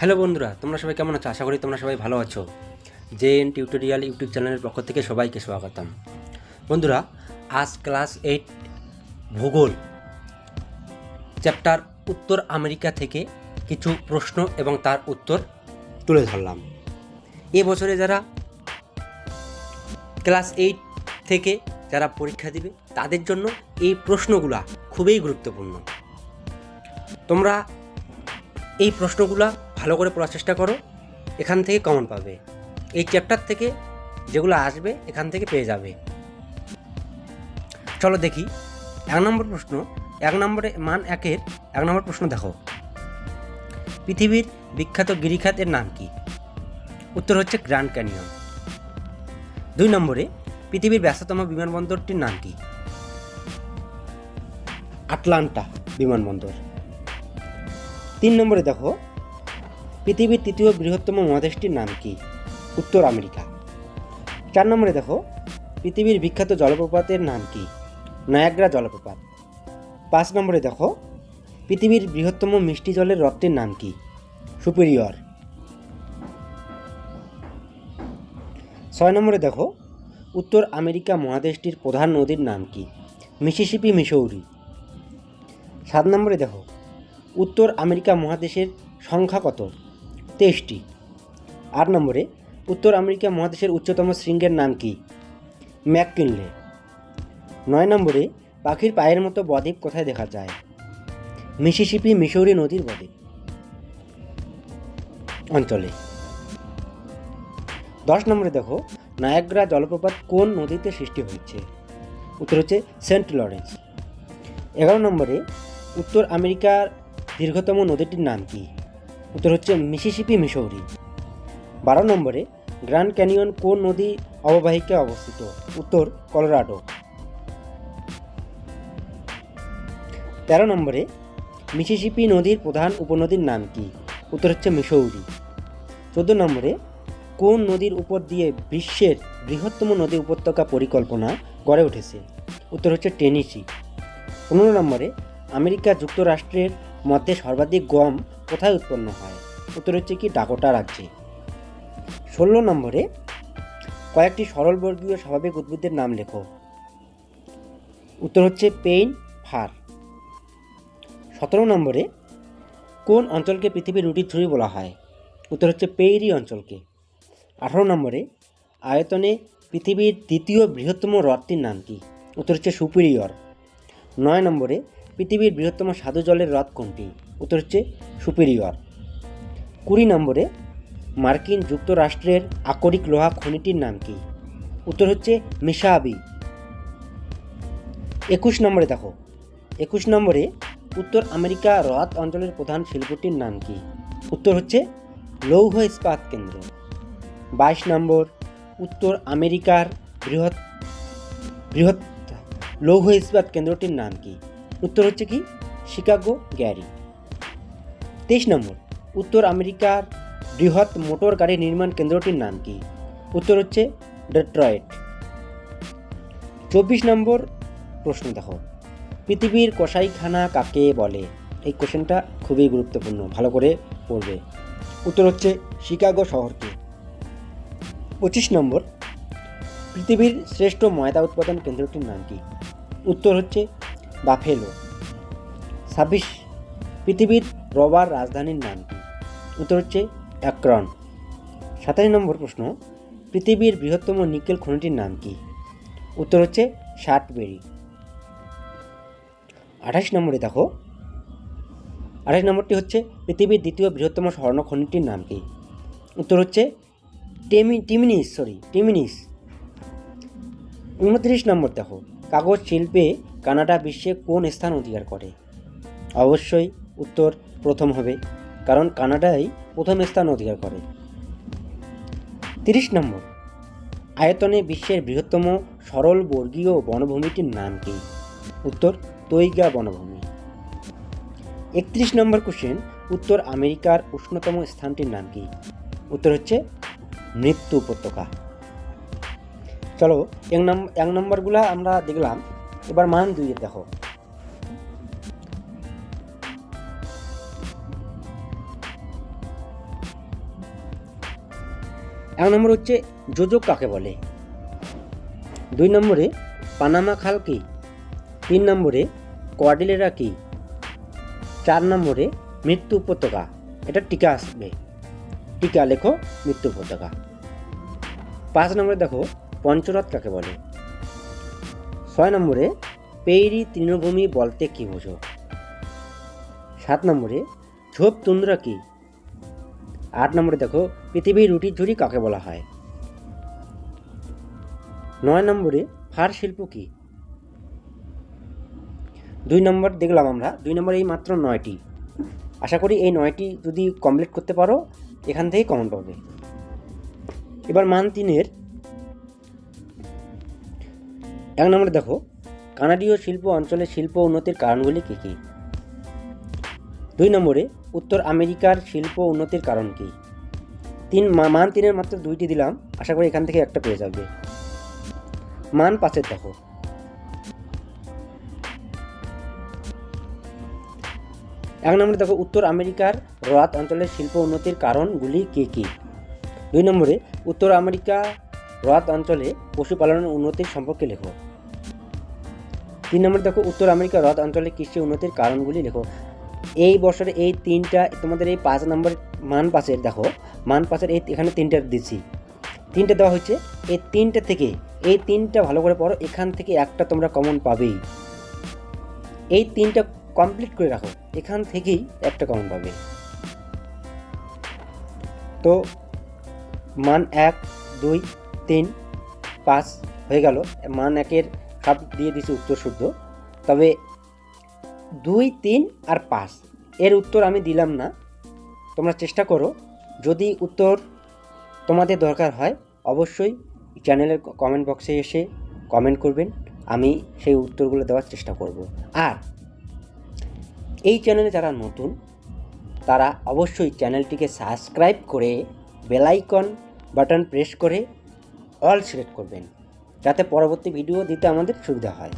Hello বন্ধুরা, তোমরা সবাই কেমন আছো? আশা করি তোমরা সবাই ভালো আছো। জে এন টিউটোরিয়াল ইউটিউব চ্যানেলের পক্ষ থেকে সবাইকে স্বাগতম। বন্ধুরা, আজ ক্লাস এইট, ভূগোল, চ্যাপ্টার উত্তর আমেরিকা থেকে কিছু প্রশ্ন এবং তার উত্তর তুলে ধরলাম। এ বছরে যারা ক্লাস এইট থেকে যারা পরীক্ষা দিবে, তাদের জন্য এই প্রশ্নগুলা খুবই গুরুত্বপূর্ণ। তোমরা এই প্রশ্নগুলা ভালো করে পড়ার চেষ্টা করো, এখান থেকে কমন পাবে। এই চ্যাপ্টার থেকে যেগুলো আসবে, এখান থেকে পেয়ে যাবে। চলো দেখি, এক নম্বর প্রশ্ন, এক নম্বরে মান একের, এক নম্বর প্রশ্ন দেখো। পৃথিবীর বিখ্যাত গিরিখাতের নাম কি? উত্তর হচ্ছে গ্র্যান্ড ক্যানিয়ন। দুই নম্বরে, পৃথিবীর ব্যস্ততম বিমানবন্দরটির নাম কি? আটলান্টা বিমানবন্দর। তিন নম্বরে দেখো পৃথিবীর তৃতীয় বৃহত্তম মহাদেশটির নাম কি? উত্তর আমেরিকা। চার নম্বরে দেখো, পৃথিবীর বিখ্যাত জলপ্রপাতের নাম কি? নায়াগ্রা জলপ্রপাত। পাঁচ নম্বরে দেখো, পৃথিবীর বৃহত্তম মিষ্টি জলের হ্রদটির নাম কি? সুপিরিয়র। ছয় নম্বরে দেখো, উত্তর আমেরিকা মহাদেশটির প্রধান নদীর নাম কি? Mississippi, Missouri. সাত নম্বরে দেখো, উত্তর আমেরিকা মহাদেশের সংখ্যা কত? তেইশটি। আট নম্বরে, উত্তর আমেরিকা মহাদেশের উচ্চতম শৃঙ্গের নাম কি? ম্যাককিনলে। নয় নম্বরে, পাখির পায়ের মতো বদ্বীপ কোথায় দেখা যায়? মিসিসিপি মিসৌরি নদীর বদ্বীপ। অঞ্চলে। দশ নম্বরে দেখো, নায়াগ্রা জলপ্রপাত কোন নদীতে সৃষ্টি হয়েছে? উত্তর হচ্ছে সেন্ট লরেন্স। এগারো নম্বরে, উত্তর আমেরিকার দীর্ঘতম নদীটির নাম কি? উত্তর হচ্ছে মিসিসিপি মিসৌরি বারো নম্বরে গ্র্যান্ড ক্যানিয়ন কোন নদী অববাহিকায় অবস্থিত? উত্তর, কলোরাডো। তেরো নম্বরে মিসিসিপি নদীর প্রধান উপনদীর নাম কি? উত্তর হচ্ছে মিসৌরি চোদ্দ নম্বরে কোন নদীর উপর দিয়ে বিশ্বের বৃহত্তম নদী উপত্যকা পরিকল্পনা গড়ে উঠেছে? উত্তর হচ্ছে টেনিসি। পনেরো নম্বরে আমেরিকা যুক্তরাষ্ট্রের মধ্যে সর্বাধিক গম কোথায় উৎপন্ন হয়? উত্তর হচ্ছে কি ডাকোটা রাজ্যে। ষোলো নম্বরে কয়েকটি সরলবর্গীয় স্বাভাবিক উদ্ভিদের নাম লেখো। উত্তর হচ্ছে পেইন, ফার। সতেরো নম্বরে কোন অঞ্চলকে পৃথিবীর রুটির ঝুড়ি বলা হয়? উত্তর হচ্ছে পেইরি অঞ্চলকে। আঠারো নম্বরে আয়তনে পৃথিবীর দ্বিতীয় বৃহত্তম হ্রদটির নাম কি? উত্তর হচ্ছে সুপিরিয়র। নয় নম্বরে পৃথিবীর বৃহত্তম সাধু জলের হ্রদ কোনটি? উত্তর হচ্ছে সুপিরিয়র। কুড়ি নম্বরে, মার্কিন যুক্তরাষ্ট্রের আকরিক লোহা খনিটির নাম কি? উত্তর হচ্ছে মিসাবি। একুশ নম্বরে দেখো। একুশ নম্বরে, উত্তর আমেরিকা হ্রদ অঞ্চলের প্রধান শিল্পটির নাম কি? উত্তর হচ্ছে লৌহ ইস্পাত কেন্দ্র। বাইশ নম্বর, উত্তর আমেরিকার বৃহৎ বৃহৎ লৌহ ইস্পাত কেন্দ্রটির নাম কি? উত্তর হচ্ছে কি? Chicago Gary. তেইশ নম্বর, উত্তর আমেরিকার বৃহৎ মোটর গাড়ি নির্মাণ কেন্দ্রটির নাম কি? উত্তর হচ্ছে ডেট্রয়েট। চব্বিশ নম্বর প্রশ্ন দেখো। পৃথিবীর কসাইখানা কাকে বলে? এই কোশ্চেনটা খুবই গুরুত্বপূর্ণ, ভালো করে পড়বে। উত্তর হচ্ছে শিকাগো শহরকে। পঁচিশ নম্বর, পৃথিবীর শ্রেষ্ঠ ময়দা উৎপাদন কেন্দ্রটির নাম কি? উত্তর হচ্ছে বাফেলো ছাব্বিশ, পৃথিবীর রবার রাজধানীর নাম কি? উত্তর হচ্ছে অ্যাক্রন সাতাশ নম্বর প্রশ্ন, পৃথিবীর বৃহত্তম নিকেল খনিটির নাম কি? উত্তর হচ্ছে শার্টবেরি আঠাশ নম্বরে দেখো, আঠাশ নম্বরটি হচ্ছে পৃথিবীর দ্বিতীয় বৃহত্তম স্বর্ণ খনিটির নাম কি? উত্তর হচ্ছে টেমি, টিমিনিস সরি টিমিনিস। উনত্রিশ নম্বর দেখো, কাগজ, শিল্পে কানাডা বিশ্বে কোন স্থান অধিকার করে? অবশ্যই উত্তর প্রথম হবে, কারণ কানাডাই প্রথম স্থান অধিকার করে। তিরিশ নম্বর, আয়তনে বিশ্বের বৃহত্তম সরল বর্গীয় বনভূমিটির নাম কি? উত্তর, তৈগা বনভূমি। একত্রিশ নম্বর কোশ্চেন উত্তর আমেরিকার উষ্ণতম স্থানটির নাম কি? উত্তর হচ্ছে মৃত্যু উপত্যকা। চলো, এক নম্বর এক নম্বরগুলা আমরা দেখলাম এবার মান দুইয়ের দেখো। এক নম্বর হচ্ছে যোজক কাকে বলে? দুই নম্বরে পানামা খাল কি? তিন নম্বরে কোয়াডিলেরা কি? চার নম্বরে মৃত্যু উপত্যকা। এটা টিকা আসবে। টিকা লেখো মৃত্যু উপত্যকা। পাঁচ নম্বরে দেখো পঞ্চরথ কাকে বলে? ছয় নম্বরে, পেইরি তৃণভূমি বলতে কি বোঝো? সাত নম্বরে, ঝোপ তুন্দ্রা কি? আট নম্বরে দেখো পৃথিবীর রুটির ঝুড়ি কাকে বলা হয়? নয় নম্বরে, ফার শিল্প কি? দুই নম্বর দেখলাম আমরা, দুই নম্বরে এই মাত্র নয়টি। আশা করি এই নয়টি যদি কমপ্লিট করতে পারো, এখান থেকেই কমন পাবে। এবার মান তিনের এক নম্বরে দেখো, কানাডীয় শিল্প অঞ্চলের শিল্প উন্নতির কারণগুলি কী কী? দুই নম্বরে, উত্তর আমেরিকার শিল্প উন্নতির কারণ কী? তিন মান তিনের মাত্র দুইটি দিলাম, আশা করি এখান থেকে একটা পেয়ে যাবে। মান পাঁচের দেখো। এক নম্বরে দেখো, উত্তর আমেরিকার রোয়াত অঞ্চলের শিল্প উন্নতির কারণগুলি কী কী? দুই নম্বরে, উত্তর আমেরিকা রোয়াত অঞ্চলে পশুপালনের উন্নতির সম্পর্কে লেখো। তিন নম্বর দেখো, উত্তর আমেরিকা হ্রদ অঞ্চলে কৃষি উন্নতির কারণগুলি লেখো। এই বছরে এই তিনটা, তোমাদের এই পাঁচ নম্বর মান পাঁচের দেখো, মান পাঁচের এই এখানে তিনটা দিচ্ছি। তিনটে দেওয়া হচ্ছে এই তিনটে থেকে, এই তিনটা ভালো করে পড়ো, এখান থেকে একটা তোমরা কমন পাবেই। এই তিনটা কমপ্লিট করে রাখো, এখান থেকেই একটা কমন পাবে। তো, মান এক, দুই, তিন, পাঁচ হয়ে গেল। মান একের সব দিয়ে দিছি উত্তর শুদ্ধ। তবে দুই, তিন আর পাঁচ, এর উত্তর আমি দিলাম না। তোমরা চেষ্টা করো। যদি উত্তর তোমাদের দরকার হয়, অবশ্যই চ্যানেলের কমেন্ট বক্সে এসে কমেন্ট করবেন। আমি সেই উত্তরগুলো দেওয়ার চেষ্টা করব। আর এই চ্যানেলে যারা নতুন, তারা অবশ্যই চ্যানেলটিকে সাবস্ক্রাইব করে বেলাইকন বাটন প্রেস করে অল সিলেক্ট করবেন। যাতে পরবর্তী ভিডিও দিতে আমাদের সুবিধা হয়।